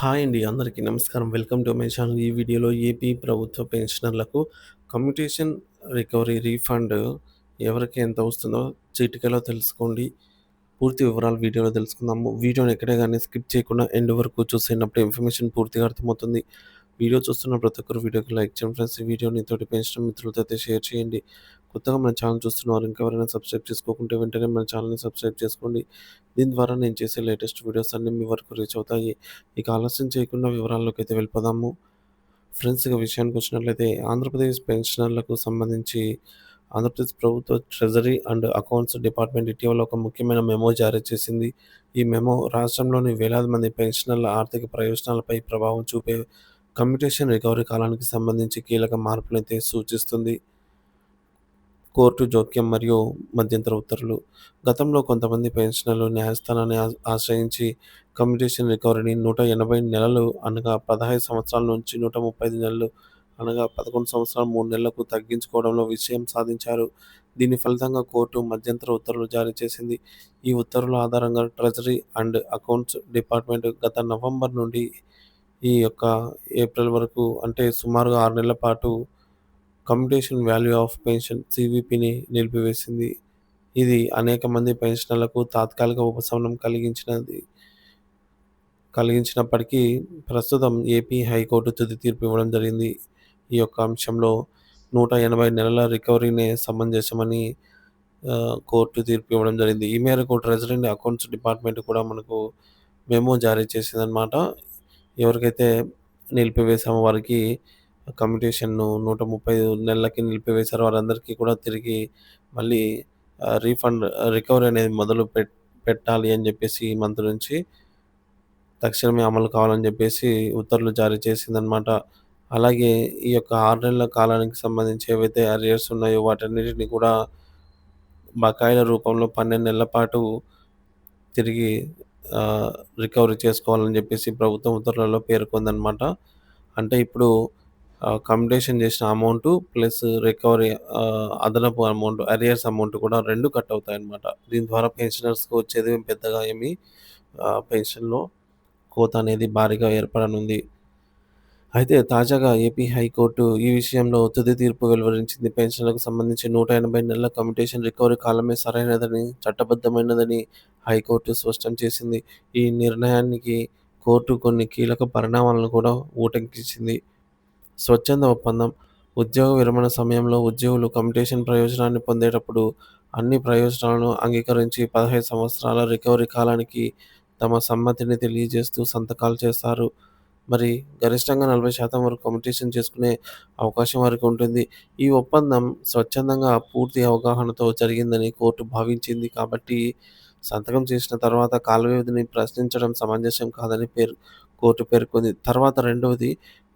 Hi అండి అందరికీ నమస్కారం. Welcome to my channel. ఈ వీడియోలో ఏపీ ప్రభుత్వ పెన్షనర్లకు కమ్యూటేషన్ రికవరీ రీఫండ్ ఎవరికి ఎంత వస్తుందో చీటికలో తెలుసుకోండి. పూర్తి వివరాలు వీడియోలో తెలుసుకుందాము వీడియోని ఎక్కడే కానీ స్కిప్ చేయకుండా ఎండ్ వరకు చూసేటప్పుడు ఇన్ఫర్మేషన్ పూర్తిగా అర్థమవుతుంది. వీడియో చూస్తున్న ప్రతి ఒక్కరు వీడియోకి లైక్ చేయండి ఫ్రెండ్స్. ఈ వీడియోని తోటి పెంచడం మిత్రులతో అయితే షేర్ చేయండి. కొత్తగా మన ఛానల్ చూస్తున్నారు ఇంకెవరైనా సబ్స్క్రైబ్ చేసుకోకుంటే వెంటనే మన ఛానల్ని సబ్స్క్రైబ్ చేసుకోండి. దీని ద్వారా నేను చేసే లేటెస్ట్ వీడియోస్ అన్నీ మీ వరకు రీచ్ అవుతాయి. ఇక ఆలస్యం చేయకుండా వివరాల్లోకి అయితే వెళ్ళిపోదాము. ఫ్రెండ్స్ ఇక విషయానికి వచ్చినట్లయితే ఆంధ్రప్రదేశ్ పెన్షనర్లకు సంబంధించి ఆంధ్రప్రదేశ్ ప్రభుత్వ ట్రెజరీ అండ్ అకౌంట్స్ డిపార్ట్మెంట్ ఇటీవల ఒక ముఖ్యమైన మెమో జారీ చేసింది. ఈ మెమో రాష్ట్రంలోని వేలాది మంది పెన్షనర్ల ఆర్థిక ప్రయోజనాలపై ప్రభావం చూపే కమ్యూటేషన్ రికవరీ కాలానికి సంబంధించి కీలక మార్పులైతే సూచిస్తుంది. కోర్టు జోక్యం మరియు మధ్యంతర ఉత్తర్వులు. గతంలో కొంతమంది పెన్షనర్లు న్యాయస్థానాన్ని ఆశ్రయించి కమ్యూటేషన్ రికవరీని నూట ఎనభై నెలలు అనగా పదహైదు సంవత్సరాల నుంచి నూట ముప్పై ఐదు నెలలు అనగా పదకొండు సంవత్సరాలు మూడు నెలలకు తగ్గించుకోవడంలో విజయం సాధించారు. దీని ఫలితంగా కోర్టు మధ్యంతర ఉత్తర్వులు జారీ చేసింది. ఈ ఉత్తర్వుల ఆధారంగా ట్రెజరీ అండ్ అకౌంట్స్ డిపార్ట్మెంట్ గత నవంబర్ నుండి ఈ యొక్క ఏప్రిల్ వరకు అంటే సుమారుగా ఆరు నెలల పాటు కమ్యూటేషన్ వాల్యూ ఆఫ్ పెన్షన్ సివిపిని నిలిపివేసింది. ఇది అనేక మంది పెన్షనర్లకు తాత్కాలిక ఉపశమనం కలిగించినది. కలిగించినప్పటికీ ప్రస్తుతం ఏపీ హైకోర్టు తుది తీర్పు ఇవ్వడం జరిగింది. ఈ యొక్క అంశంలో నూట ఎనభై నెలల రికవరీనే సమంజసమని కోర్టు తీర్పు ఇవ్వడం జరిగింది. ఈ మేరకు ట్రెజరీ అకౌంట్స్ డిపార్ట్మెంట్ కూడా మనకు మెమో జారీ చేసిందనమాట ఎవరికైతే నిలిపివేసామో వారికి కమ్యూటేషన్ను నూట ముప్పై నెలలకి నిలిపివేశారు. వారందరికీ కూడా తిరిగి మళ్ళీ రీఫండ్ రికవరీ అనేది మొదలు పెట్టాలి అని చెప్పేసి ఈ మంత్ నుంచి తక్షణమే అమలు కావాలని చెప్పేసి ఉత్తర్వులు జారీ చేసిందనమాట అలాగే ఈ యొక్క ఆరు నెలల కాలానికి సంబంధించి ఏవైతే అరియర్స్ ఉన్నాయో వాటన్నిటిని కూడా బకాయిల రూపంలో పన్నెండు నెలల పాటు తిరిగి రికవరీ చేసుకోవాలని చెప్పేసి ప్రభుత్వం ఉత్తర్వులలో పేర్కొందనమాట అంటే ఇప్పుడు కమ్యూటేషన్ చేసిన అమౌంట్ ప్లస్ రికవరీ అదనపు అమౌంట్ అరియర్స్ అమౌంట్ కూడా రెండు కట్ అవుతాయి అన్నమాట దీని ద్వారా పెన్షనర్స్కి వచ్చేది పెద్దగా ఏమి పెన్షన్లో కోత అనేది భారీగా ఏర్పడనుంది. అయితే తాజాగా ఏపీ హైకోర్టు ఈ విషయంలో తుది తీర్పు వెలువరించింది. పెన్షన్లకు సంబంధించి నూట ఎనభై నెలల కమ్యూటేషన్ రికవరీ కాలమే సరైనదని చట్టబద్ధమైనదని హైకోర్టు స్పష్టం చేసింది. ఈ నిర్ణయానికి కోర్టు కొన్ని కీలక పరిణామాలను కూడా ఊటంకించింది. స్వచ్ఛంద ఒప్పందం. ఉద్యోగ విరమణ సమయంలో ఉద్యోగులు కమ్యూటేషన్ ప్రయోజనాన్ని పొందేటప్పుడు అన్ని ప్రయోజనాలను అంగీకరించి పదహైదు సంవత్సరాల రికవరీ కాలానికి తమ సమ్మతిని తెలియజేస్తూ సంతకాలు చేస్తారు. మరి గరిష్టంగా నలభై శాతం వరకు కమ్యూటేషన్ చేసుకునే అవకాశం వారికి ఉంటుంది. ఈ ఒప్పందం స్వచ్ఛందంగా పూర్తి అవగాహనతో జరిగిందని కోర్టు భావించింది కాబట్టి సంతకం చేసిన తర్వాత కాల వ్యవధిని ప్రశ్నించడం సమంజసం కాదని పేరు కోర్టు పేర్కొంది. తర్వాత రెండవది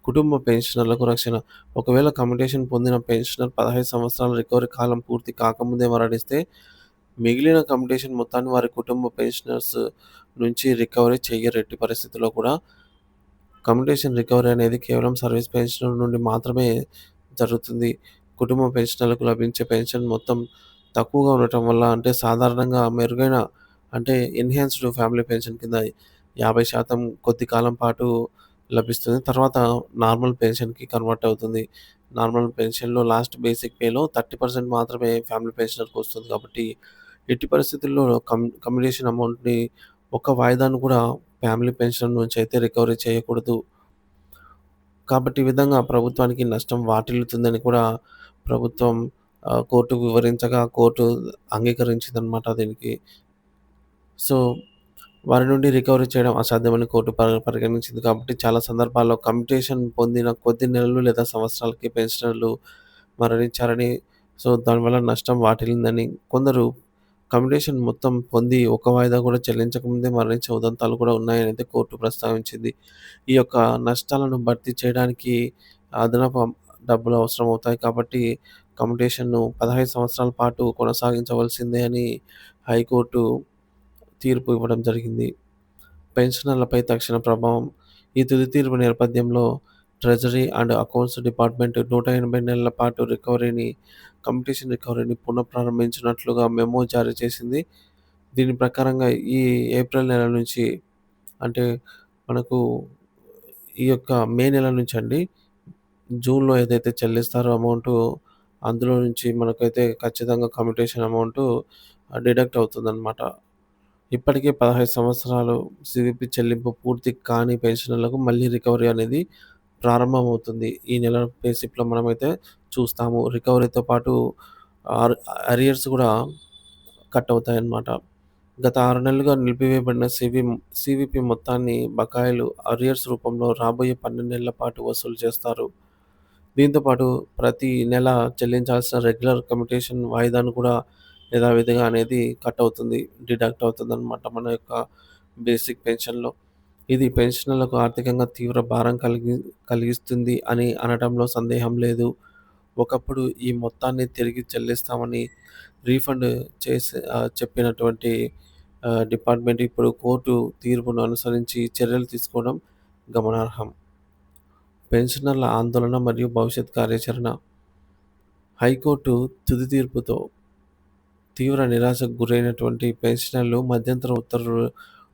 కుటుంబ పెన్షనర్లకు రక్షణ. ఒకవేళ కమ్యూటేషన్ పొందిన పెన్షనర్ పదహైదు సంవత్సరాల రికవరీ కాలం పూర్తి కాకముందే మరణిస్తే మిగిలిన కమ్యూటేషన్ మొత్తాన్ని వారి కుటుంబ పెన్షనర్స్ నుంచి రికవరీ చెయ్యరు ఎట్టి పరిస్థితుల్లో కూడా కమ్యూటేషన్ రికవరీ అనేది కేవలం సర్వీస్ పెన్షన్ నుండి మాత్రమే జరుగుతుంది. కుటుంబ పెన్షనర్లకు లభించే పెన్షన్ మొత్తం తక్కువగా ఉండటం వల్ల అంటే సాధారణంగా మెరుగైన అంటే ఎన్హాన్స్డ్ ఫ్యామిలీ పెన్షన్ కింద యాభై శాతం కొద్ది కాలం పాటు లభిస్తుంది. తర్వాత నార్మల్ పెన్షన్కి కన్వర్ట్ అవుతుంది. నార్మల్ పెన్షన్లో లాస్ట్ బేసిక్ పేలో థర్టీ పర్సెంట్ మాత్రమే ఫ్యామిలీ పెన్షనర్కి వస్తుంది కాబట్టి ఎట్టి పరిస్థితుల్లో కమ్ కమ్యూనికేషన్ అమౌంట్ని ఒక వాయిదాను కూడా ఫ్యామిలీ పెన్షన్ నుంచి అయితే రికవరీ చేయకూడదు. కాబట్టి ఈ విధంగా ప్రభుత్వానికి నష్టం వాటిల్లుతుందని కూడా ప్రభుత్వం కోర్టుకు వివరించగా కోర్టు అంగీకరించిందనమాట దీనికి. సో వారి నుండి రికవరీ చేయడం అసాధ్యమని కోర్టు పరిగణించింది కాబట్టి చాలా సందర్భాల్లో కమ్యూటేషన్ పొందిన కొద్ది నెలలు లేదా సంవత్సరాలకి పెన్షనర్లు మరణించారని సో దానివల్ల నష్టం వాటిల్లిందని కొందరు కమ్యూటేషన్ మొత్తం పొంది ఒక వాయిదా కూడా చెల్లించకముందే మరణించే ఉదంతాలు కూడా ఉన్నాయని అయితే కోర్టు ప్రస్తావించింది. ఈ యొక్క నష్టాలను భర్తీ చేయడానికి అదనపు డబ్బులు అవసరం అవుతాయి కాబట్టి కమ్యూటేషన్ను పదహైదు సంవత్సరాల పాటు కొనసాగించవలసిందే అని హైకోర్టు తీర్పు ఇవ్వడం జరిగింది. పెన్షనర్లపై తక్షణ ప్రభావం. ఈ తుది తీర్పు నేపథ్యంలో ట్రెజరీ అండ్ అకౌంట్స్ డిపార్ట్మెంట్ నూట ఎనభై నెలల పాటు రికవరీని కంపిటీషన్ రికవరీని పునఃప్రారంభించినట్లుగా మెమో జారీ చేసింది. దీని ప్రకారంగా ఈ ఏప్రిల్ నెల నుంచి అంటే మనకు ఈ యొక్క మే నెల నుంచి అండి జూన్‌లో ఏదైతే చెల్లిస్తారో అమౌంటు అందులో నుంచి మనకైతే ఖచ్చితంగా కమ్యూటేషన్ అమౌంటు డిడక్ట్ అవుతుందన్నమాట. ఇప్పటికే 15 సంవత్సరాలు సిడిపి చెల్లింపు పూర్తి కాని పెన్షనర్లకు మళ్ళీ రికవరీ అనేది ప్రారంభమవుతుంది. ఈ నెల పే మనమైతే చూస్తాము. రికవరీతో పాటు అరియర్స్ కూడా కట్ అవుతాయన్నమాట. గత ఆరు నెలలుగా నిలిపివేయబడిన సివి సివిపి మొత్తాన్ని బకాయిలు అరియర్స్ రూపంలో రాబోయే 12 నెలల పాటు వసూలు చేస్తారు. దీంతో పాటు ప్రతి నెల చెల్లించాల్సిన రెగ్యులర్ కమ్యూటేషన్ వాయిదాను కూడా యథావిధిగా అనేది కట్ అవుతుంది. డిడక్ట్ అవుతుందనమాట మన యొక్క బేసిక్ పెన్షన్‌లో. ఇది పెన్షనర్లకు ఆర్థికంగా తీవ్ర భారం కలిగి కలిగిస్తుంది అని అనడంలో సందేహం లేదు. ఒకప్పుడు ఈ మొత్తాన్ని తిరిగి చెల్లిస్తామని రీఫండ్ చేసి చెప్పినటువంటి డిపార్ట్‌మెంట్ ఇప్పుడు కోర్టు తీర్పును అనుసరించి చర్యలు తీసుకోవడం గమనార్హం. పెన్షనర్ల ఆందోళన మరియు భవిష్యత్ కార్యాచరణ హైకోర్టు తుది తీర్పుతో తీవ్ర నిరాశకు గురైనటువంటి పెన్షనర్లు మధ్యంతర ఉత్తర్వులు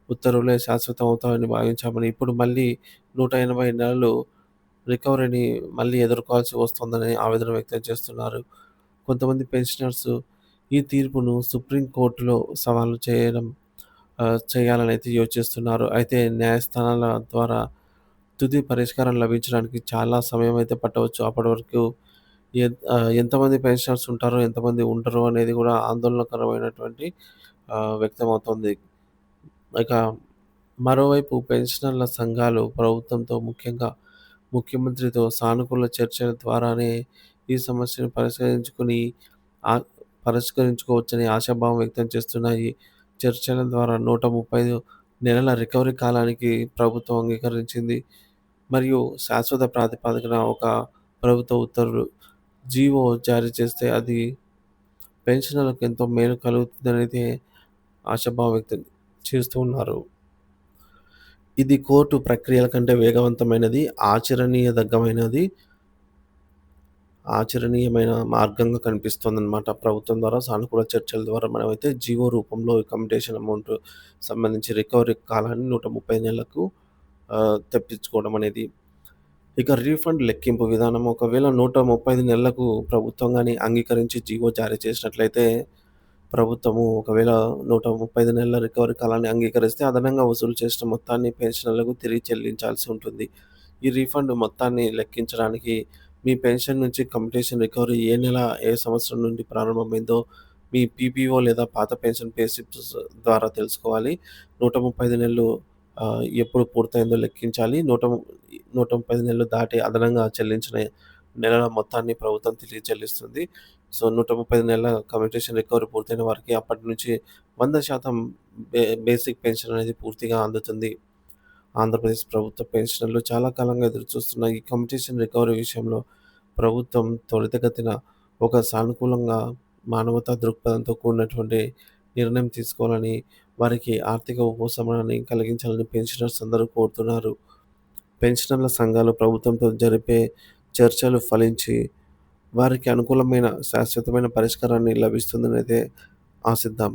ఉత్తర్వులే శాశ్వతం అవుతాయని భావించామని ఇప్పుడు మళ్ళీ 180 నెలలు రికవరీని మళ్ళీ ఎదుర్కోవాల్సి వస్తుందని ఆవేదన వ్యక్తం చేస్తున్నారు. కొంతమంది పెన్షనర్స్ ఈ తీర్పును సుప్రీం కోర్టులో సవాలు చేయడం చేయాలని అయితే యోచిస్తున్నారు. అయితే న్యాయస్థానాల ద్వారా తుది పరిష్కారం లభించడానికి చాలా సమయం అయితే పట్టవచ్చు. అప్పటి వరకు ఎంతమంది పెన్షనర్స్ ఉంటారో, ఎంతమంది ఉంటారో అనేది కూడా ఆందోళనకరమైనటువంటి వ్యక్తమవుతుంది ఇక మరోవైపు పెన్షనర్ల సంఘాలు ప్రభుత్వంతో ముఖ్యంగా ముఖ్యమంత్రితో సానుకూల చర్చల ద్వారానే ఈ సమస్యను పరిష్కరించుకుని పరిష్కరించుకోవచ్చని ఆశాభావం వ్యక్తం చేస్తున్నాయి. చర్చల ద్వారా 135 నెలల రికవరీ కాలానికి ప్రభుత్వం అంగీకరించింది. మరియు శాశ్వత ప్రాతిపదికన ఒక ప్రభుత్వ ఉత్తర్వులు జీవో జారీ చేస్తే అది పెన్షనర్లకు ఎంతో మేలు కలుగుతుందనేది ఆశాభావం వ్యక్తం చేస్తూ ఉన్నారు. ఇది కోర్టు ప్రక్రియల కంటే వేగవంతమైనది, ఆచరణీయదగ్గమైనది ఆచరణీయమైన మార్గంగా కనిపిస్తుందన్నమాట ప్రభుత్వం ద్వారా సానుకూల చర్చల ద్వారా మనమైతే జీవో రూపంలో అకామిడేషన్ అమౌంట్ సంబంధించి రికవరీ కాలాన్ని 130 నెలలకు తెప్పించుకోవడం అనేది. ఇక రీఫండ్ లెక్కింపు విధానం ఒకవేళ 135 నెలలకు ప్రభుత్వం కానీ అంగీకరించి జీవో జారీ చేసినట్లయితే ప్రభుత్వము ఒకవేళ 135 నెలల రికవరీ కాలాన్ని అంగీకరిస్తే అదనంగా వసూలు చేసిన మొత్తాన్ని పెన్షనర్లకు తిరిగి చెల్లించాల్సి ఉంటుంది. ఈ రీఫండ్ మొత్తాన్ని లెక్కించడానికి మీ పెన్షన్ నుంచి కంపిటీషన్ రికవరీ ఏ నెల, ఏ సంవత్సరం నుండి ప్రారంభమైందో మీ పీపీఓ లేదా పాత పెన్షన్ పే స్లిప్స్ ద్వారా తెలుసుకోవాలి. 135 నెలలు ఎప్పుడు పూర్తయిందో లెక్కించాలి. నూట నూట ముప్పై నెలలు దాటి అదనంగా చెల్లించిన నెలల మొత్తాన్ని ప్రభుత్వం తిరిగి చెల్లిస్తుంది. సో, 135 నెలల కమ్యూటేషన్ రికవరీ పూర్తయిన వారికి అప్పటి నుంచి 100% బే బేసిక్ పెన్షన్ అనేది పూర్తిగా అందుతుంది. ఆంధ్రప్రదేశ్ ప్రభుత్వ పెన్షనర్లు చాలా కాలంగా ఎదురుచూస్తున్న ఈ కమ్యూటేషన్ రికవరీ విషయంలో ప్రభుత్వం త్వరితగతిన ఒక సానుకూలంగా మానవతా దృక్పథంతో కూడినటువంటి నిర్ణయం తీసుకోవాలని, వారికి ఆర్థిక ఉపశమనాన్ని కలిగించాలని పెన్షనర్స్ అందరూ కోరుతున్నారు. పెన్షనర్ల సంఘాలు ప్రభుత్వంతో జరిపే చర్చలు ఫలించి వారికి అనుకూలమైన శాశ్వతమైన పరిష్కారాన్ని లభిస్తుందనైతే ఆశిద్దాం.